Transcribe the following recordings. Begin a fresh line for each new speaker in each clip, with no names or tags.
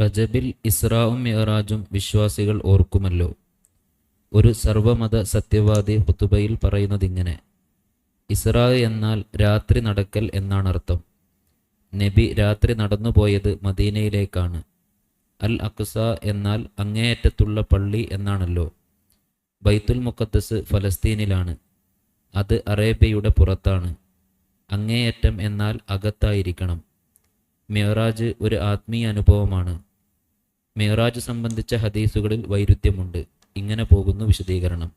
റജബിൽ ഇസ്രാവും മിഅറാജും വിശ്വാസികൾ ഓർക്കുമല്ലോ. ഒരു സർവമത സത്യവാദി ഹുത്തുബയിൽ പറയുന്നതിങ്ങനെ ഇസ്രാ എന്നാൽ രാത്രി നടക്കൽ എന്നാണ് അർത്ഥം നബി രാത്രി നടന്നുപോയത് മദീനയിലേക്കാണ്. അൽ അക്സ എന്നാൽ അങ്ങേയറ്റത്തുള്ള പള്ളി എന്നാണല്ലോ. ബൈത്തുൽ മുക്കത്തസ് ഫലസ്തീനിലാണ്. അത് അറേബ്യയുടെ പുറത്താണ്. അങ്ങേയറ്റം എന്നാൽ അകത്തായിരിക്കണം. മിയറാജ് ഒരു ആത്മീയ അനുഭവമാണ്. മിയറാജ് സംബന്ധിച്ച ഹദീസുകളിൽ വൈരുദ്ധ്യമുണ്ട്. ഇങ്ങനെ പോകുന്നു വിശദീകരണം.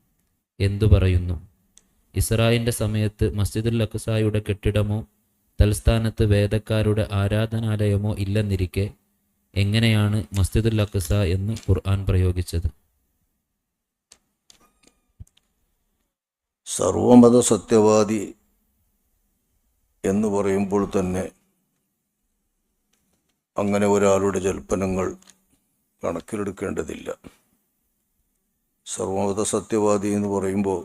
എന്തു പറയുന്നു? ഇസ്രായിന്റെ സമയത്ത് മസ്ജിദുൽ അക്സായുടെ കെട്ടിടമോ തൽസ്ഥാനത്ത് വേദക്കാരുടെ ആരാധനാലയമോ ഇല്ലെന്നിരിക്കെ എങ്ങനെയാണ് മസ്ജിദുൽ അക്സ എന്ന് ഖുർആൻ പ്രയോഗിച്ചത്?
സർവമത സത്യവാദി എന്ന് പറയുമ്പോൾ തന്നെ അങ്ങനെ ഒരാളുടെ ജൽപ്പനങ്ങൾ കണക്കിലെടുക്കേണ്ടതില്ല. സർവമത സത്യവാദി എന്ന് പറയുമ്പോൾ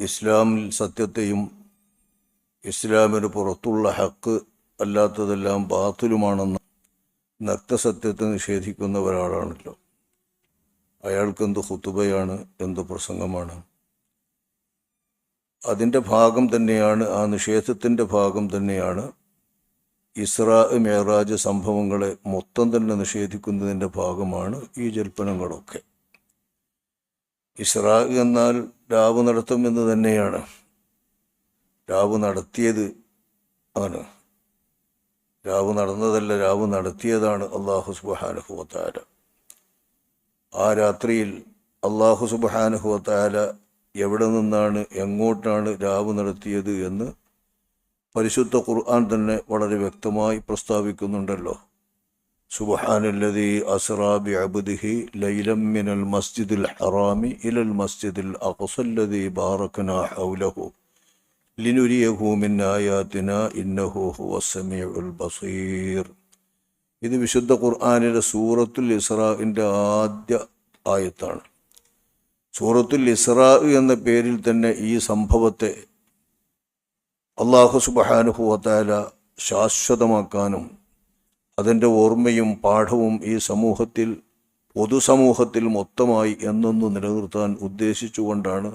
ഇസ്ലാമിൽ സത്യത്തെയും ഇസ്ലാമിന് പുറത്തുള്ള ഹക്ക് അല്ലാത്തതെല്ലാം ബാത്തിലുമാണെന്ന് നക്തസത്യത്തെ നിഷേധിക്കുന്ന ഒരാളാണല്ലോ അയാൾക്ക് എന്ത് ഹുത്തുബയാണ് എന്ത് പ്രസംഗമാണ്? അതിന്റെ ഭാഗം തന്നെയാണ് ആ നിഷേധത്തിന്റെ ഭാഗം തന്നെയാണ് ഇസ്രാ മേറാജ് സംഭവങ്ങളെ മൊത്തം തന്നെ നിഷേധിക്കുന്നതിന്റെ ഭാഗമാണ് ഈ ജൽപ്പനങ്ങളൊക്കെ. ഇസ്രാ എന്നാൽ രാവ് നടത്തും എന്ന് തന്നെയാണ്. രാവ് നടത്തിയത് ആണ്. രാവ് നടന്നതല്ല രാവ് നടത്തിയതാണ് അള്ളാഹു സുബാനുഹുവത്താര ആ രാത്രിയിൽ അള്ളാഹു സുബാനുഹുവത്താര എവിടെ നിന്നാണ് എങ്ങോട്ടാണ് രാവ് നടത്തിയത് എന്ന് പരിശുദ്ധ ഖുർആൻ തന്നെ വളരെ വ്യക്തമായി പ്രസ്താവിക്കുന്നുണ്ടല്ലോ. സുബഹാനല്ലതി അസ്റാബി അബുദിഹി ലൈലം മിനൽ മസ്ജിദുൽ ഹറാമി ഇലൽ മസ്ജിദുൽ അഖസല്ലതി ബാറക്കന ഹൗലഹു ഇന്നഹു ബസീർ. ഇത് വിശുദ്ധ ഖുർആാനിലെ സൂറത്തുൽ ഇസ്രാഇന്റെ ആദ്യ ആയത്താണ്. സൂറത്തുൽ ഇസ്രാ എന്ന പേരിൽ തന്നെ ഈ സംഭവത്തെ അള്ളാഹു സുബഹാനുഭവത്താല ശാശ്വതമാക്കാനും അതിന്റെ ഓർമ്മയും പാഠവും ഈ സമൂഹത്തിൽ പൊതുസമൂഹത്തിൽ മൊത്തമായി എന്നൊന്ന് നിലനിർത്താൻ ഉദ്ദേശിച്ചുകൊണ്ടാണ്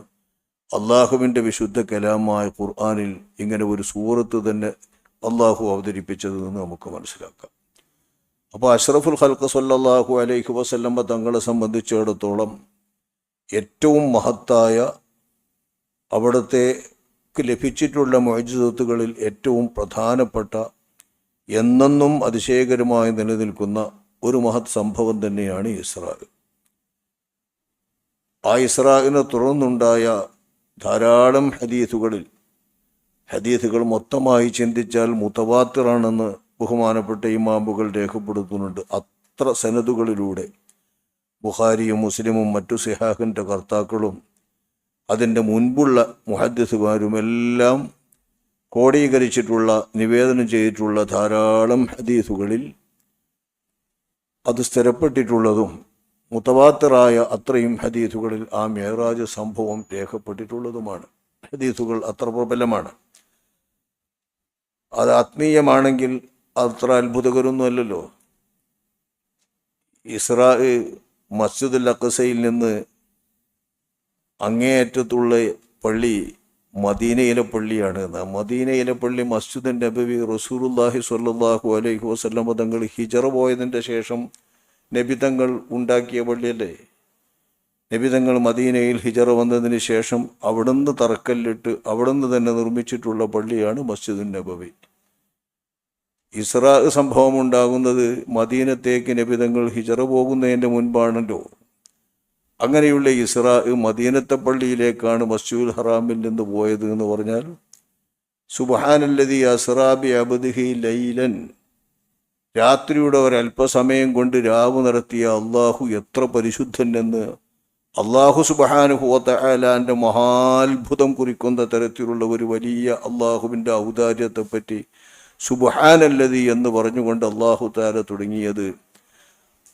അള്ളാഹുവിന്റെ വിശുദ്ധ കലാമായ ഖുർആാനിൽ ഇങ്ങനെ ഒരു സൂറത്ത് തന്നെ അള്ളാഹു അവതരിപ്പിച്ചതെന്ന് നമുക്ക് മനസ്സിലാക്കാം. അപ്പോൾ അഷ്റഫുൽ ഖൽക്ക് സല്ലാഹു അലൈഹി വസല്ലമ്മ തങ്ങളെ സംബന്ധിച്ചിടത്തോളം ഏറ്റവും മഹത്തായ അവിടത്തേക്ക് ലഭിച്ചിട്ടുള്ള മൊയ്ജിതത്തുകളിൽ ഏറ്റവും പ്രധാനപ്പെട്ട എന്നെന്നും അതിശയകരമായി നിലനിൽക്കുന്ന ഒരു മഹത് സംഭവം തന്നെയാണ് ഇസ്രായേൽ. ആ ഇസ്രായേലിനെ തുടർന്നുണ്ടായ ധാരാളം ഹദീസുകളിൽ ഹദീസുകൾ മൊത്തമായി ചിന്തിച്ചാൽ മുത്തവാത്തിറാണെന്ന് ബഹുമാനപ്പെട്ട ഇമാമ്പുകൾ രേഖപ്പെടുത്തുന്നുണ്ട്. അത്ര സനതുകളിലൂടെ ബുഹാരിയും മുസ്ലിമും മറ്റു സിഹാഹിന്റെ കർത്താക്കളും അതിന്റെ മുൻപുള്ള മുഹദ്ദിസുകാരുമെല്ലാം കോടീകരിച്ചിട്ടുള്ള നിവേദനം ചെയ്തിട്ടുള്ള ധാരാളം ഹദീസുകളിൽ അത് സ്ഥിരപ്പെട്ടിട്ടുള്ളതും മുത്തവാത്തറായ അത്രയും ഹദീസുകളിൽ ആ മേറാജ് സംഭവം രേഖപ്പെട്ടിട്ടുള്ളതുമാണ്. ഹദീസുകൾ അത്ര പ്രബലമാണ്. അത് ആത്മീയമാണെങ്കിൽ അത്ര അത്ഭുതകരമൊന്നുമല്ലല്ലോ ഇസ്രാ മസ്ജിദുൽ അക്കസയിൽ നിന്ന് അങ്ങേയറ്റത്തുള്ള പള്ളി മദീനയിലെ പള്ളിയാണ്. മദീനയിലെ പള്ളി മസ്ജിദ് നബി റസൂറുല്ലാഹി സ്വല്ലല്ലാഹു അലൈഹി വസ്ലം തങ്ങൾ ഹിജറ പോയതിന്റെ ശേഷം നബി തങ്ങൾ ഉണ്ടാക്കിയ പള്ളിയല്ലേ? നബി തങ്ങൾ മദീനയിൽ ഹിജറ വന്നതിന് ശേഷം അവിടുന്ന് തറക്കല്ലിട്ട് അവിടുന്ന് തന്നെ നിർമ്മിച്ചിട്ടുള്ള പള്ളിയാണ് മസ്ജിദ് നബവി. ഇസ്രാ സംഭവം ഉണ്ടാകുന്നത് മദീനത്തേക്ക് നബിതങ്ങൾ ഹിജറ പോകുന്നതിന്റെ മുൻപാണല്ലോ. അങ്ങനെയുള്ള ഇസ്രാ മദീനത്തെ പള്ളിയിലേക്കാണ് മസ്ജിദുൽ ഹറാമിൽ നിന്ന് പോയത് എന്ന് പറഞ്ഞാൽ സുബഹാനല്ലതി അസ്രാബി അബദ്ഹി ലൈലൻ. രാത്രിയുടെ ഒരല്പസമയം കൊണ്ട് രാവ് നടത്തിയ അള്ളാഹു എത്ര പരിശുദ്ധൻ എന്ന് അള്ളാഹു സുബഹാനുഹുവലാന്റെ മഹാത്ഭുതം കുറിക്കുന്ന തരത്തിലുള്ള ഒരു വലിയ അള്ളാഹുവിന്റെ ഔദാര്യത്തെപ്പറ്റി സുബഹാനല്ലതി എന്ന് പറഞ്ഞുകൊണ്ട് അള്ളാഹു താര തുടങ്ങിയത്.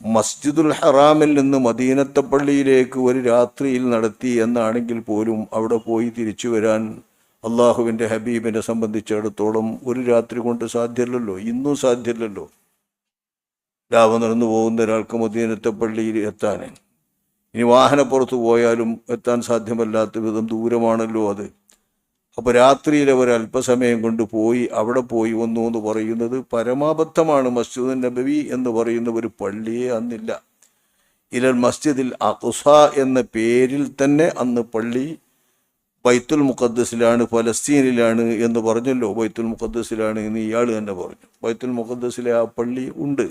മസ്ജിദുൽ ഹറാമിൽ നിന്ന് മദീനത്തെ പള്ളിയിലേക്ക് ഒരു രാത്രിയിൽ നടത്തി എന്നാണെങ്കിൽ പോലും അവിടെ പോയി തിരിച്ചു വരാൻ അള്ളാഹുവിന്റെ ഹബീബിനെ സംബന്ധിച്ചിടത്തോളം ഒരു രാത്രി കൊണ്ട് സാധ്യമല്ലല്ലോ ഇന്നും സാധ്യമല്ലല്ലോ രാവ് നടന്നു പോകുന്ന ഒരാൾക്ക് മദീനത്തെ പള്ളിയിൽ എത്താൻ. ഇനി വാഹനപ്പുറത്ത് പോയാലും എത്താൻ സാധ്യമല്ലാത്ത വിധം ദൂരമാണല്ലോ അത്. അപ്പോൾ രാത്രിയിൽ അവർ അല്പസമയം കൊണ്ട് പോയി അവിടെ പോയി വന്നു എന്ന് പറയുന്നത് പരമാബദ്ധമാണ് മസ്ജിദ് നബവി എന്ന് പറയുന്ന ഒരു പള്ളിയെ അന്നില്ല. ഇലൽ മസ്ജിദിൽ അഖുസ എന്ന പേരിൽ തന്നെ അന്ന് പള്ളി ബൈത്തുൽ മുഖദ്ദസിലാണ് ഫലസ്തീനിലാണ് എന്ന് പറഞ്ഞല്ലോ. ബൈത്തുൽ മുഖദ്ദസിലാണ് എന്ന് ഇയാൾ തന്നെ പറഞ്ഞു. ബൈത്തുൽ മുഖദ്ദസിലെ ആ പള്ളി ഉണ്ട്.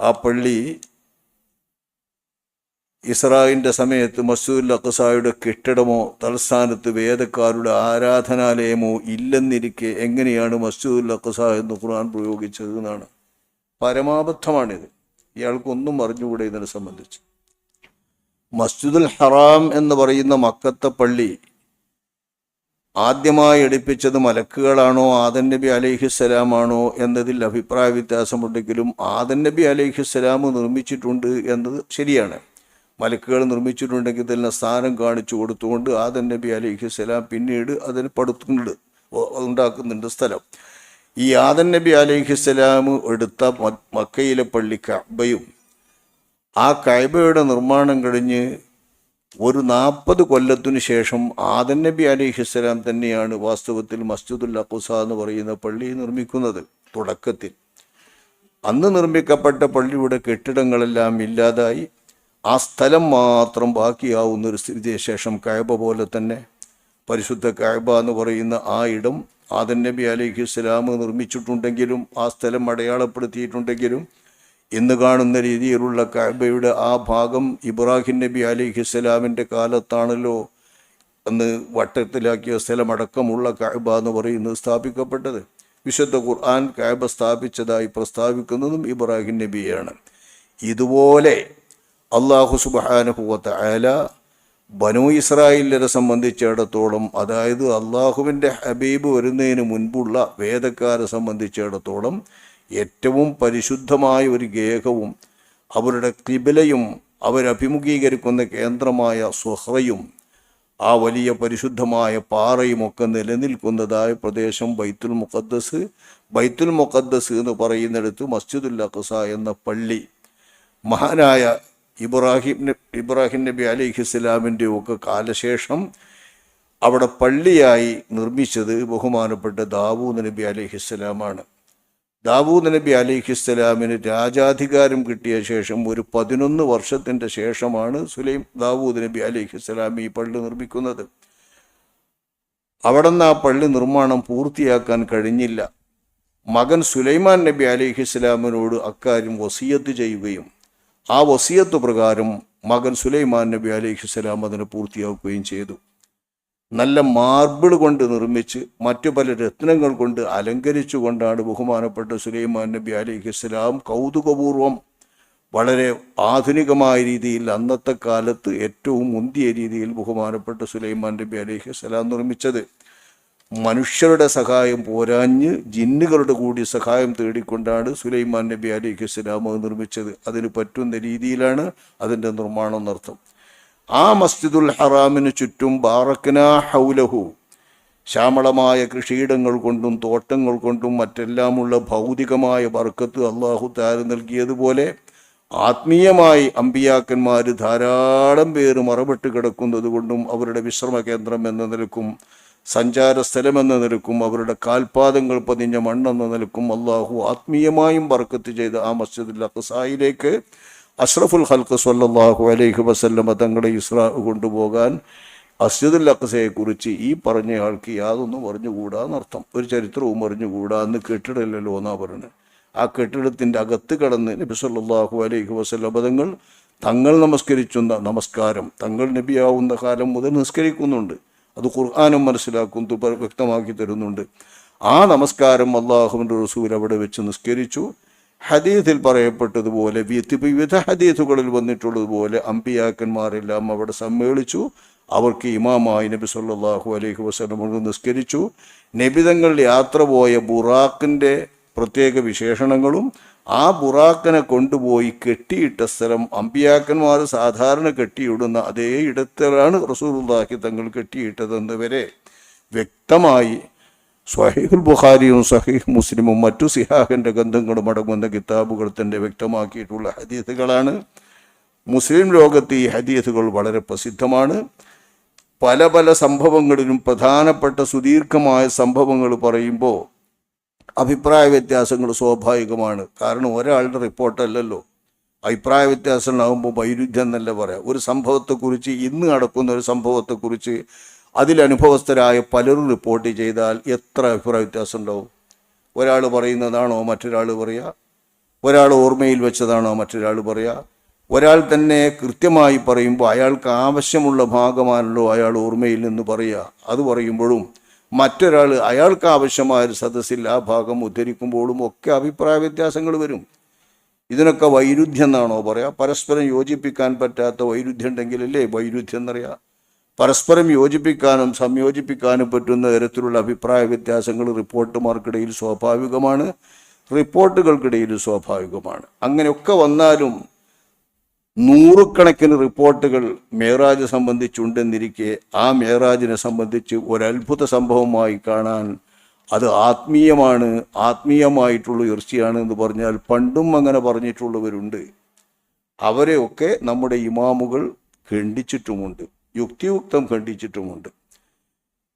ആ പള്ളി ഇസ്രായിന്റെ സമയത്ത് മസൂർ അഖസായുടെ കെട്ടിടമോ തലസ്ഥാനത്ത് വേദക്കാരുടെ ആരാധനാലയമോ ഇല്ലെന്നിരിക്കെ എങ്ങനെയാണ് മസ്ജിദുൽ അഖസ എന്ന് ഖുർആൻ പ്രയോഗിച്ചത് എന്നാണ് പരമാബദ്ധമാണിത്. ഇയാൾക്കൊന്നും അറിഞ്ഞുകൂടെ ഇതിനെ സംബന്ധിച്ച്. മസ്ജിദുൽ ഹറാം എന്ന് പറയുന്ന മക്കത്തെ പള്ളി ആദ്യമായി എടുപ്പിച്ചത് മലക്കുകളാണോ ആദൻ നബി അലൈഹിസ്സലാമാണോ എന്നതിൽ അഭിപ്രായ വ്യത്യാസമുണ്ടെങ്കിലും ആദൻ നബി അലൈഹിസ്സലാം നിർമ്മിച്ചിട്ടുണ്ട് എന്നത് ശരിയാണ്. മലക്കുകൾ നിർമ്മിച്ചിട്ടുണ്ടെങ്കിൽ തന്നെ സ്ഥാനം കാണിച്ചു കൊടുത്തുകൊണ്ട് ആദൻ നബി അലിഹിസ്സലാം പിന്നീട് അതിന് പടുത്തുന്നുണ്ട് ഉണ്ടാക്കുന്നുണ്ട് സ്ഥലം. ഈ ആദൻ നബി അലിഹിസ്സലാം എടുത്ത മക്കയിലെ പള്ളി കഅബയും ആ കൈബയുടെ നിർമ്മാണം കഴിഞ്ഞ് ഒരു നാൽപ്പത് കൊല്ലത്തിനു ശേഷം ആദൻ നബി അലിഹിസ്സലാം തന്നെയാണ് വാസ്തവത്തിൽ മസ്ജിദുൽ അഖുസ എന്ന് പറയുന്ന പള്ളി നിർമ്മിക്കുന്നത് തുടക്കത്തിൽ. അന്ന് നിർമ്മിക്കപ്പെട്ട പള്ളിയുടെ കെട്ടിടങ്ങളെല്ലാം ഇല്ലാതായി. ആ സ്ഥലം മാത്രം ബാക്കിയാവുന്ന ഒരു സ്ഥിതിശേഷം ശേഷം കയബ പോലെ തന്നെ. പരിശുദ്ധ കായബ എന്ന് പറയുന്ന ആ ഇടം ആദൻ നബി അലൈഹി ഇസ്ലാം നിർമ്മിച്ചിട്ടുണ്ടെങ്കിലും ആ സ്ഥലം അടയാളപ്പെടുത്തിയിട്ടുണ്ടെങ്കിലും ഇന്ന് കാണുന്ന രീതിയിലുള്ള കഅബയുടെ ആ ഭാഗം ഇബ്രാഹിം നബി അലൈഹി ഇസ്ലാമിന്റെ കാലത്താണല്ലോ അന്ന് വട്ടത്തിലാക്കിയ സ്ഥലമടക്കമുള്ള കഅബ എന്ന് പറയുന്നത് സ്ഥാപിക്കപ്പെട്ടത്. വിശുദ്ധ ഖുർആൻ കഅബ സ്ഥാപിച്ചതായി പ്രസ്താവിക്കുന്നതും ഇബ്രാഹിം നബിയാണ്. ഇതുപോലെ അള്ളാഹു സുബാനുഭവത്ത ആല ബനു ഇസ്രായേലിനെ സംബന്ധിച്ചിടത്തോളം അതായത് അള്ളാഹുവിന്റെ ഹബീബ് വരുന്നതിന് മുൻപുള്ള വേദക്കാരെ സംബന്ധിച്ചിടത്തോളം ഏറ്റവും പരിശുദ്ധമായ ഒരു ഗേഹവും അവരുടെ കിബിലയും അവരഭിമുഖീകരിക്കുന്ന കേന്ദ്രമായ സുഹ്റയും ആ വലിയ പരിശുദ്ധമായ പാറയുമൊക്കെ നിലനിൽക്കുന്നതായ പ്രദേശം ബൈത്തുൽ മുഖദ്ദസ്. ബൈത്തുൽ മുഖദ്ദസ് എന്ന് പറയുന്നിടത്ത് മസ്ജിദുൽ അഖസ എന്ന പള്ളി മഹാനായ ഇബ്രാഹിം ഇബ്രാഹിം നബി അലിഹിസ്ലാമിന്റെ ഒക്കെ കാലശേഷം അവിടെ പള്ളിയായി നിർമ്മിച്ചത് ബഹുമാനപ്പെട്ട ദാവൂദ് നബി അലിഹിസ്സലാമാണ് ദാവൂദ് നബി അലിഹിസ്സലാമിന് രാജാധികാരം കിട്ടിയ ശേഷം ഒരു പതിനൊന്ന് വർഷത്തിന്റെ ശേഷമാണ് സുലൈം ദാവൂദ് നബി അലിഹിസ്സലാം ഈ പള്ളി നിർമ്മിക്കുന്നത്. അവിടെ നിന്ന് ആ പള്ളി നിർമ്മാണം പൂർത്തിയാക്കാൻ കഴിഞ്ഞില്ല. മകൻ സുലൈമാൻ നബി അലിഹിസ്സലാമിനോട് അക്കാര്യം വസീയത്ത് ചെയ്യുകയും ആ വസീയത്ത് പ്രകാരം മകൻ സുലൈമാൻ നബി അലൈഹിസ്സലാം അതിനെ പൂർത്തിയാക്കുകയും ചെയ്തു. നല്ല മാർബിൾ കൊണ്ട് നിർമ്മിച്ച് മറ്റു പല രത്നങ്ങൾ കൊണ്ട് അലങ്കരിച്ചു കൊണ്ടാണ് ബഹുമാനപ്പെട്ട സുലൈമാൻ നബി അലിഹിസ്സലാം കൗതുകപൂർവം വളരെ ആധുനികമായ രീതിയിൽ അന്നത്തെ കാലത്ത് ഏറ്റവും മുന്തിയ രീതിയിൽ ബഹുമാനപ്പെട്ട സുലൈമാൻ നബി അലിഹിസ്സലാം നിർമ്മിച്ചത്. മനുഷ്യരുടെ സഹായം പോരാഞ്ഞ് ജിന്നുകളുടെ കൂടി സഹായം തേടിക്കൊണ്ടാണ് സുലൈമാൻ നബി അലിഖ് ഇസ്ലാം നിർമ്മിച്ചത്. അതിന് പറ്റുന്ന രീതിയിലാണ് അതിന്റെ നിർമ്മാണം നടത്തും ആ മസ്ജിദുൽ ഹറാമിന് ചുറ്റും ബാറക്കന ഹൗലഹു. ശ്യാമളമായ കൃഷിയിടങ്ങൾ കൊണ്ടും തോട്ടങ്ങൾ കൊണ്ടും മറ്റെല്ലാമുള്ള ഭൗതികമായ ബർക്കത്ത് അള്ളാഹു താര നൽകിയതുപോലെ ആത്മീയമായി അമ്പിയാക്കന്മാർ ധാരാളം പേര് മറവിട്ട് കിടക്കുന്നത് കൊണ്ടും അവരുടെ വിശ്രമ കേന്ദ്രം എന്ന നിലക്കും സഞ്ചാര സ്ഥലമെന്ന നിലക്കും അവരുടെ കാൽപാദങ്ങൾ പതിഞ്ഞ മണ്ണെന്ന നിലക്കും അള്ളാഹു ആത്മീയമായും ബർക്കത്ത് ചെയ്ത് ആ മസ്ജിദുൽ അഖസായിലേക്ക് അഷ്റഫുൽ ഹൽക്ക് സല്ലല്ലാഹു അലൈഹി വസല്ലമ തങ്ങളെ ഇസ്രാ കൊണ്ടുപോകാൻ അസ്ജിദുൽ അഖസയെക്കുറിച്ച് ഈ പറഞ്ഞയാൾക്ക് യാതൊന്നും അറിഞ്ഞുകൂടാന്നർത്ഥം ഒരു ചരിത്രവും അറിഞ്ഞുകൂടാ എന്ന് കെട്ടിടമില്ലല്ലോ എന്നാ പറയുന്നത് ആ കെട്ടിടത്തിന്റെ അകത്ത് കടന്ന് നബി സല്ലാഹു അലൈഹി വസല്ലമ തങ്ങൾ തങ്ങൾ നമസ്കരിച്ചുന്ന നമസ്കാരം തങ്ങൾ നബിയാവുന്ന കാലം മുതൽ നിസ്കരിക്കുന്നുണ്ട്. അത് ഖുർആാനും മനസ്സിലാക്കും വ്യക്തമാക്കി തരുന്നുണ്ട്. ആ നമസ്കാരം അള്ളാഹുവിന്റെ റസൂൽ അവിടെ വെച്ച് നിസ്കരിച്ചു. ഹദീഥിൽ പറയപ്പെട്ടതുപോലെ വിവിധ ഹദീഥുകളിൽ വന്നിട്ടുള്ളതുപോലെ അമ്പിയാക്കന്മാരെല്ലാം അവിടെ സമ്മേളിച്ചു. അവർക്ക് ഇമാമായി നബി സല്ലാഹു അലൈഹി വസല്ലം നിസ്കരിച്ചു. നബിതങ്ങൾ യാത്ര പോയ ബുറാഖിന്റെ പ്രത്യേക വിശേഷണങ്ങളും ആ ബുറാക്കനെ കൊണ്ടുപോയി കെട്ടിയിട്ട സ്ഥലം അമ്പിയാക്കന്മാർ സാധാരണ കെട്ടിയിടുന്ന അതേ ഇടത്തിലാണ് റസൂലുള്ളാഹി തങ്ങൾ കെട്ടിയിട്ടതെന്ന് വരെ വ്യക്തമായി സ്വഹീഹുൽ ബുഖാരിയും സഹീഹ് മുസ്ലിമും മറ്റു സിഹാഹിന്റെ ഗന്ധങ്ങളും അടങ്ങുന്ന കിതാബുകൾ തന്നെ വ്യക്തമാക്കിയിട്ടുള്ള ഹദീസുകളാണ്. മുസ്ലിം ലോകത്ത് ഈ ഹദീസുകൾ വളരെ പ്രസിദ്ധമാണ്. പല പല സംഭവങ്ങളിലും പ്രധാനപ്പെട്ട സുദീർഘമായ സംഭവങ്ങൾ പറയുമ്പോൾ അഭിപ്രായ വ്യത്യാസങ്ങൾ സ്വാഭാവികമാണ്. കാരണം ഒരാളുടെ റിപ്പോർട്ടല്ലല്ലോ അഭിപ്രായ വ്യത്യാസം ഉണ്ടാകുമ്പോൾ വൈരുദ്ധ്യം എന്നല്ല പറയാം. ഒരു സംഭവത്തെക്കുറിച്ച് ഇന്ന് നടക്കുന്ന ഒരു സംഭവത്തെക്കുറിച്ച് അതിലനുഭവസ്ഥരായ പലരും റിപ്പോർട്ട് ചെയ്താൽ എത്ര അഭിപ്രായ വ്യത്യാസം ഉണ്ടാവും? ഒരാൾ പറയുന്നതാണോ മറ്റൊരാൾ പറയുക ഒരാൾ ഓർമ്മയിൽ വെച്ചതാണോ മറ്റൊരാൾ പറയുക ഒരാൾ തന്നെ കൃത്യമായി പറയുമ്പോൾ അയാൾക്ക് ആവശ്യമുള്ള ഭാഗമാണല്ലോ അയാൾ ഓർമ്മയിൽ നിന്ന് പറയുക അത് പറയുമ്പോഴും മറ്റൊരാൾ അയാൾക്ക് ആവശ്യമായ ഒരു സദസ്സിൽ ആ ഭാഗം ഉദ്ധരിക്കുമ്പോഴും ഒക്കെ അഭിപ്രായ വ്യത്യാസങ്ങൾ വരും. ഇതിനൊക്കെ വൈരുദ്ധ്യം എന്നാണോ പറയാ? പരസ്പരം യോജിപ്പിക്കാൻ പറ്റാത്ത വൈരുദ്ധ്യം ഉണ്ടെങ്കിലല്ലേ വൈരുദ്ധ്യം എന്നറിയാം? പരസ്പരം യോജിപ്പിക്കാനും സംയോജിപ്പിക്കാനും പറ്റുന്ന തരത്തിലുള്ള അഭിപ്രായ വ്യത്യാസങ്ങൾ റിപ്പോർട്ടുമാർക്കിടയിൽ സ്വാഭാവികമാണ്. റിപ്പോർട്ടുകൾക്കിടയിൽ സ്വാഭാവികമാണ്. അങ്ങനെയൊക്കെ വന്നാലും നൂറുകണക്കിന് റിപ്പോർട്ടുകൾ മേറാജ് സംബന്ധിച്ചുണ്ടെന്നിരിക്കെ ആ മേറാജിനെ സംബന്ധിച്ച് ഒരത്ഭുത സംഭവമായി കാണാൻ അത് ആത്മീയമാണ് ആത്മീയമായിട്ടുള്ള ഉയർച്ചയാണ് എന്ന് പറഞ്ഞാൽ പണ്ടും അങ്ങനെ പറഞ്ഞിട്ടുള്ളവരുണ്ട്. അവരെയൊക്കെ നമ്മുടെ ഇമാമുകൾ ഖണ്ഡിച്ചിട്ടുമുണ്ട് യുക്തിയുക്തം ഖണ്ഡിച്ചിട്ടുമുണ്ട്.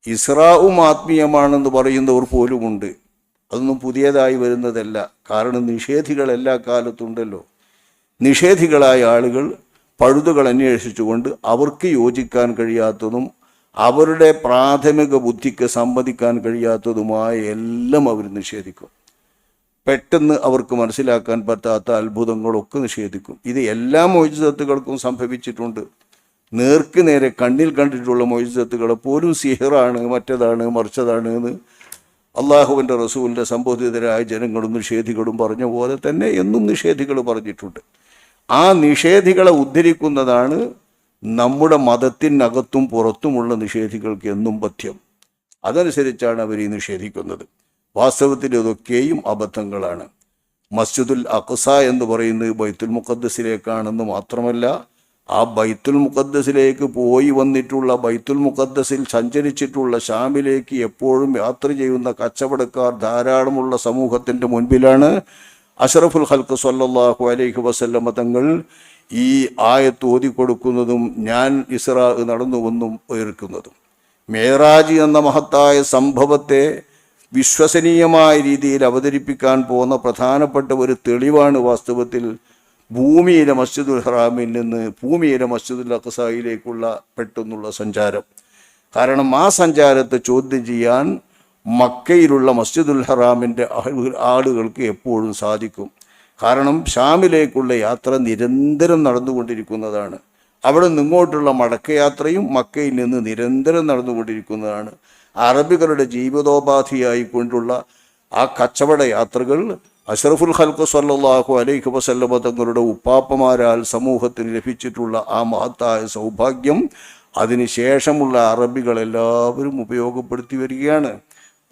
ഇസ്രാവും ആത്മീയമാണെന്ന് പറയുന്നവർ പോലുമുണ്ട്. അതൊന്നും പുതിയതായി വരുന്നതല്ല. കാരണം നിഷേധികൾ എല്ലാ കാലത്തുണ്ടല്ലോ. നിഷേധികളായ ആളുകൾ പഴുതുകൾ അന്വേഷിച്ചുകൊണ്ട് അവർക്ക് യോജിക്കാൻ കഴിയാത്തതും അവരുടെ പ്രാഥമിക ബുദ്ധിക്ക് സംവദിക്കാൻ കഴിയാത്തതുമായ എല്ലാം അവർ നിഷേധിക്കും. പെട്ടെന്ന് അവർക്ക് മനസ്സിലാക്കാൻ പറ്റാത്ത അത്ഭുതങ്ങളൊക്കെ നിഷേധിക്കും. ഇത് എല്ലാ മോചിതത്തുകൾക്കും സംഭവിച്ചിട്ടുണ്ട്. നേർക്ക് നേരെ കണ്ണിൽ കണ്ടിട്ടുള്ള മോചിതത്തുകൾ പോലും സിഹറാണ് മറ്റേതാണ് മറിച്ചതാണ് എന്ന് അള്ളാഹുവിന്റെ റസൂലിന്റെ സംബോധിതരായ ജനങ്ങളും നിഷേധികളും പറഞ്ഞ പോലെ തന്നെ എന്നും നിഷേധികൾ പറഞ്ഞിട്ടുണ്ട്. ആ നിഷേധികളെ ഉദ്ധരിക്കുന്നതാണ് നമ്മുടെ മതത്തിനകത്തും പുറത്തുമുള്ള നിഷേധികൾക്ക് എന്നും പഥ്യം. അതനുസരിച്ചാണ് അവർ ഈ നിഷേധിക്കുന്നത്. വാസ്തവത്തിൽ ഇതൊക്കെയും അബദ്ധങ്ങളാണ്. മസ്ജിദുൽ അഖ്സ എന്ന് പറയുന്നത് ബൈത്തുൽ മുഖദ്സിലേക്കാണെന്ന് മാത്രമല്ല ആ ബൈത്തുൽ മുഖദ്സിലേക്ക് പോയി വന്നിട്ടുള്ള ബൈത്തുൽ മുഖദ്സിൽ സഞ്ചരിച്ചിട്ടുള്ള ഷാമിലേക്ക് എപ്പോഴും യാത്ര ചെയ്യുന്ന കച്ചവടക്കാർ ധാരാളമുള്ള സമൂഹത്തിന്റെ മുൻപിലാണ്. അഷറഫുൽ ഹൽക്ക് സല്ലാഹു അലൈഹി വസല്ലമ തങ്ങൾ ഈ ആയത്ത് ഓതിക്കൊടുക്കുന്നതും ഞാൻ ഇസ്രാ നടന്നുവെന്നും ഉയർക്കുന്നതും. മേറാജ് എന്ന മഹത്തായ സംഭവത്തെ വിശ്വസനീയമായ രീതിയിൽ അവതരിപ്പിക്കാൻ പോകുന്ന പ്രധാനപ്പെട്ട ഒരു തെളിവാണ് വാസ്തവത്തിൽ ഭൂമിയിലെ മസ്ജിദുൽ ഹറാമിൽ നിന്ന് ഭൂമിയിലെ മസ്ജിദുൽ അഖസായിലേക്കുള്ള പെട്ടെന്നുള്ള സഞ്ചാരം. കാരണം ആ സഞ്ചാരത്തെ ചോദ്യം ചെയ്യാൻ മക്കയിലുള്ള മസ്ജിദുൽ ഹറാമിന്റെ ആളുകൾക്ക് എപ്പോഴും സാധിക്കും. കാരണം ഷാമിലേക്കുള്ള യാത്ര നിരന്തരം നടന്നുകൊണ്ടിരിക്കുന്നതാണ്. അവിടെ നിന്നിങ്ങോട്ടുള്ള മടക്കയാത്രയും മക്കയിൽ നിന്ന് നിരന്തരം നടന്നുകൊണ്ടിരിക്കുന്നതാണ്. അറബികളുടെ ജീവിതോപാധിയായി കൊണ്ടുള്ള ആ കച്ചവട യാത്രകൾ അഷറഫുൽ ഖൽക്ക് സല്ലാഹു അലൈഹി വസല്ലമ തങ്ങളുടെ ഉപ്പാപ്പമാരാൽ സമൂഹത്തിന് ലഭിച്ചിട്ടുള്ള ആ മഹത്തായ സൗഭാഗ്യം അതിനുശേഷമുള്ള അറബികൾ എല്ലാവരും ഉപയോഗപ്പെടുത്തി വരികയാണ്.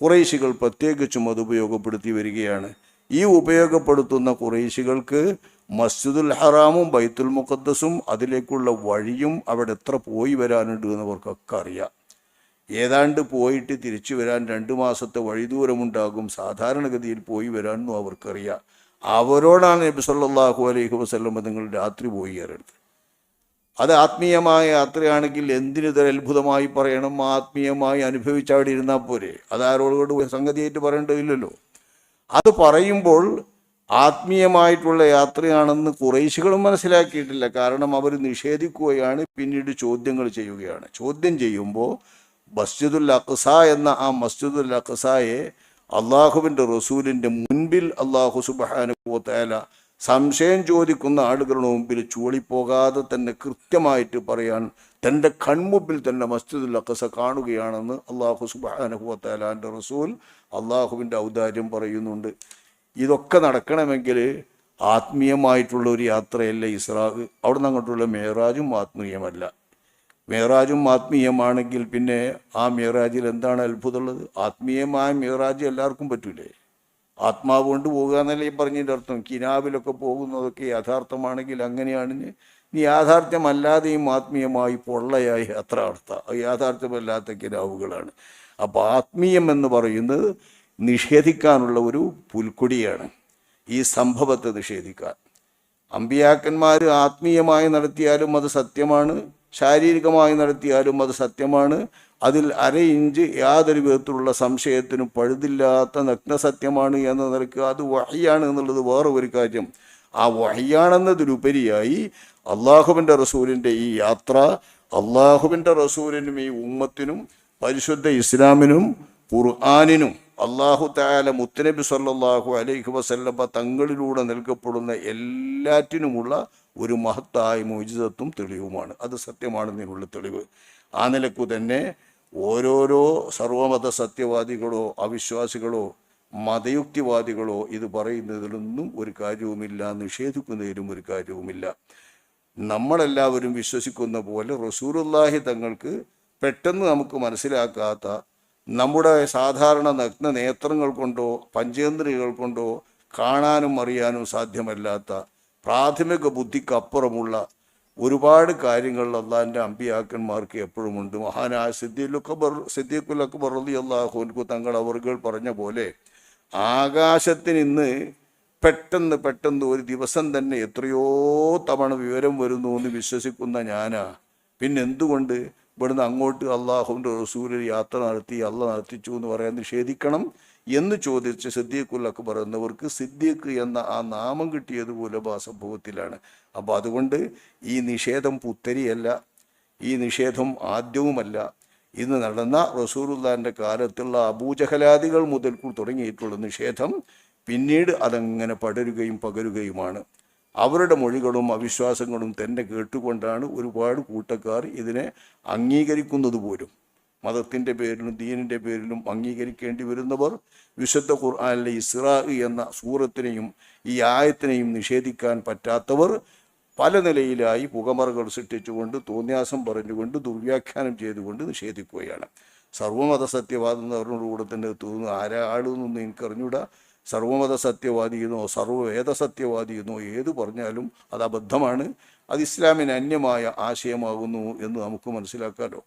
കുറേശികൾ പ്രത്യേകിച്ചും അത് ഉപയോഗപ്പെടുത്തി വരികയാണ്. ഈ ഉപയോഗപ്പെടുത്തുന്ന കുറേശികൾക്ക് മസ്ജിദുൽ ഹറാമും ബൈത്തുൽ മുഖദ്ദസും അതിലേക്കുള്ള വഴിയും അവിടെ എത്ര പോയി വരാനുണ്ട് എന്നവർക്കൊക്കെ അറിയാം. ഏതാണ്ട് പോയിട്ട് തിരിച്ചു വരാൻ രണ്ട് മാസത്തെ വഴിദൂരമുണ്ടാകും. സാധാരണഗതിയിൽ പോയി വരാനും അവർക്കറിയാം. അവരോടാണ് നബി സല്ലല്ലാഹു അലൈഹി വസല്ലം നിങ്ങൾ രാത്രി പോയി കയറരുത് അത് ആത്മീയമായ യാത്രയാണെങ്കിൽ എന്തിനിതൊരു അത്ഭുതമായി പറയണം? ആത്മീയമായി അനുഭവിച്ചവിടെ ഇരുന്നാൽ പോരെ. അത് ആരോട് സംഗതിയായിട്ട് പറയേണ്ടതില്ലല്ലോ. അത് പറയുമ്പോൾ ആത്മീയമായിട്ടുള്ള യാത്രയാണെന്ന് കുറേശികളും മനസ്സിലാക്കിയിട്ടില്ല. കാരണം അവർ നിഷേധിക്കുകയാണ് പിന്നീട് ചോദ്യങ്ങൾ ചെയ്യുകയാണ്. ചോദ്യം ചെയ്യുമ്പോൾ മസ്ജിദുൽ അഖ്സ എന്ന ആ മസ്ജിദുൽ അഖ്സായെ അള്ളാഹുവിന്റെ റസൂലിന്റെ മുൻപിൽ അള്ളാഹു സുബാനുഭവത്തേല സംശയം ചോദിക്കുന്ന ആളുകളുടെ മുമ്പിൽ ചൂളിപ്പോകാതെ തന്നെ കൃത്യമായിട്ട് പറയാൻ തന്റെ കൺമുമ്പിൽ തന്നെ മസ്ജിദുൽ അഖസ കാണുകയാണെന്ന് അള്ളാഹു സുബാനുഭവത്തേലാന്റെ റസൂൽ അള്ളാഹുവിന്റെ ഔദാര്യം പറയുന്നുണ്ട്. ഇതൊക്കെ നടക്കണമെങ്കിൽ ആത്മീയമായിട്ടുള്ള ഒരു യാത്രയല്ല ഇസ്രാഖ് അവിടെ നിന്ന് അങ്ങോട്ടുള്ള മേറാജും ആത്മീയമല്ല. മേറാജും ആത്മീയമാണെങ്കിൽ പിന്നെ ആ മേറാജിൽ എന്താണ് അത്ഭുതമുള്ളത്? ആത്മീയമായ മേറാജ് എല്ലാവർക്കും പറ്റൂലേ? ആത്മാവ് കൊണ്ട് പോകുക എന്നല്ലേ പറഞ്ഞതിന്റെ അർത്ഥം. കിനാവിലൊക്കെ പോകുന്നതൊക്കെ യാഥാർത്ഥ്യമാണെങ്കിൽ അങ്ങനെയാണ്. നീ യാഥാർത്ഥ്യമല്ലാതെയും ആത്മീയമായി പൊള്ളയായി. അത്ര അർത്ഥ. യാഥാർത്ഥ്യമല്ലാത്ത കിനാവുകളാണ്. അപ്പോൾ ആത്മീയം എന്ന് പറയുന്നത് നിഷേധിക്കാനുള്ള ഒരു പുൽക്കൊടിയാണ്. ഈ സംഭവത്തെ നിഷേധിക്കാൻ. അമ്പിയാക്കന്മാർ ആത്മീയമായി നടത്തിയാലും അത് സത്യമാണ്. ശാരീരികമായി നടത്തിയാലും അത് സത്യമാണ്. അതിൽ അര ഇഞ്ച് യാതൊരു വിധത്തിലുള്ള സംശയത്തിനും പഴുതില്ലാത്ത നഗ്നസത്യമാണ് എന്ന നിലയ്ക്ക് അത് വഹിയാണ് എന്നുള്ളത് വേറെ ഒരു കാര്യം. ആ വഹിയാണെന്നതിലുപരിയായി അള്ളാഹുവിന്റെ റസൂലിന്റെ ഈ യാത്ര അള്ളാഹുവിന്റെ റസൂലിനും ഈ ഉമ്മത്തിനും പരിശുദ്ധ ഇസ്ലാമിനും ഖുർആാനിനും അള്ളാഹു താല മുത്തനബി സല്ലാഹു അലൈഹി വസല്ല തങ്ങളിലൂടെ നൽകപ്പെടുന്ന എല്ലാറ്റിനുമുള്ള ഒരു മഹത്തായ മോചിതത്വം തെളിവുമാണ്. അത് സത്യമാണെന്നുള്ള തെളിവ്. ആ നിലക്കു തന്നെ ഓരോരോ സർവമത സത്യവാദികളോ അവിശ്വാസികളോ മതയുക്തിവാദികളോ ഇത് പറയുന്നതിലൊന്നും ഒരു കാര്യവുമില്ല നിഷേധിക്കുന്നതിലും ഒരു കാര്യവുമില്ല. നമ്മളെല്ലാവരും വിശ്വസിക്കുന്ന പോലെ റസൂറുല്ലാഹി തങ്ങൾക്ക് പെട്ടെന്ന് നമുക്ക് മനസ്സിലാക്കാത്ത നമ്മുടെ സാധാരണ നഗ്ന നേത്രങ്ങൾ കൊണ്ടോ പഞ്ചേന്ദ്രിയകൾ കൊണ്ടോ കാണാനും അറിയാനും സാധ്യമല്ലാത്ത പ്രാഥമിക ബുദ്ധിക്കപ്പുറമുള്ള ഒരുപാട് കാര്യങ്ങൾ അള്ളാഹിന്റെ അമ്പിയാക്കന്മാർക്ക് എപ്പോഴുമുണ്ട്. മഹാനായ സിദ്ദീഖുൽ അക്ബർ സിദ്ദീഖുൽ അക്ബർ റളി അള്ളാഹുൻകു തങ്ങൾ അവർകൾ പറഞ്ഞ പോലെ ആകാശത്തിന് ഇന്ന് പെട്ടെന്ന് പെട്ടെന്ന് ഒരു ദിവസം തന്നെ എത്രയോ തവണ വിവരം വരുന്നു എന്ന് വിശ്വസിക്കുന്ന ഞാനാ. പിന്നെ എന്തുകൊണ്ട് ഇവിടുന്ന് അങ്ങോട്ട് അള്ളാഹുവിന്റെ റസൂലിൽ യാത്ര നടത്തി അള്ള നടത്തിച്ചു എന്ന് പറയാൻ നിഷേധിക്കണം? എന്ന് ചോദിച്ച് സിദ്ദീഖുൽ അക്ബർ എന്നവർക്ക് സിദ്ദീഖ് എന്ന ആ നാമം കിട്ടിയതുപോലെ ആ സംഭവത്തിലാണ് അപ്പോൾ അതുകൊണ്ട് ഈ നിഷേധം പുത്തരിയല്ല ഈ നിഷേധം ആദ്യവുമല്ല. ഇന്ന് നടന്ന റസൂറുല്ലാന്റെ കാലത്തുള്ള അബൂജഹലാദികൾ മുതൽ തുടങ്ങിയിട്ടുള്ള നിഷേധം പിന്നീട് അതങ്ങനെ പടരുകയും പകരുകയുമാണ്. അവരുടെ മൊഴികളും അവിശ്വാസങ്ങളും തന്നെ കേട്ടുകൊണ്ടാണ് ഒരുപാട് കൂട്ടക്കാർ ഇതിനെ അംഗീകരിക്കുന്നത് പോലും മതത്തിന്റെ പേരിലും ദീനിന്റെ പേരിലും അംഗീകരിക്കേണ്ടി വരുന്നവർ വിശുദ്ധ ഖുർആാനിലെ ഇസ്രാ എന്ന സൂറത്തിനെയും ഈ ആയത്തിനെയും നിഷേധിക്കാൻ പറ്റാത്തവർ പല നിലയിലായി പുകമറകൾ സൃഷ്ടിച്ചുകൊണ്ട് തോന്യാസം പറഞ്ഞുകൊണ്ട് ദുർവ്യാഖ്യാനം ചെയ്തുകൊണ്ട് നിഷേധിക്കുകയാണ്. സർവമത സത്യവാദം കൂടെ തന്നെ തോന്നുന്നു ആരാളെന്നൊന്നും എനിക്കറിഞ്ഞൂടാ. സർവമത സത്യവാദിയെന്നോ സർവവേദ സത്യവാദിയെന്നോ ഏത് പറഞ്ഞാലും അത് അബദ്ധമാണ്. അത് ഇസ്ലാമിന് അന്യമായ ആശയമാകുന്നു എന്ന് നമുക്ക് മനസ്സിലാക്കാമല്ലോ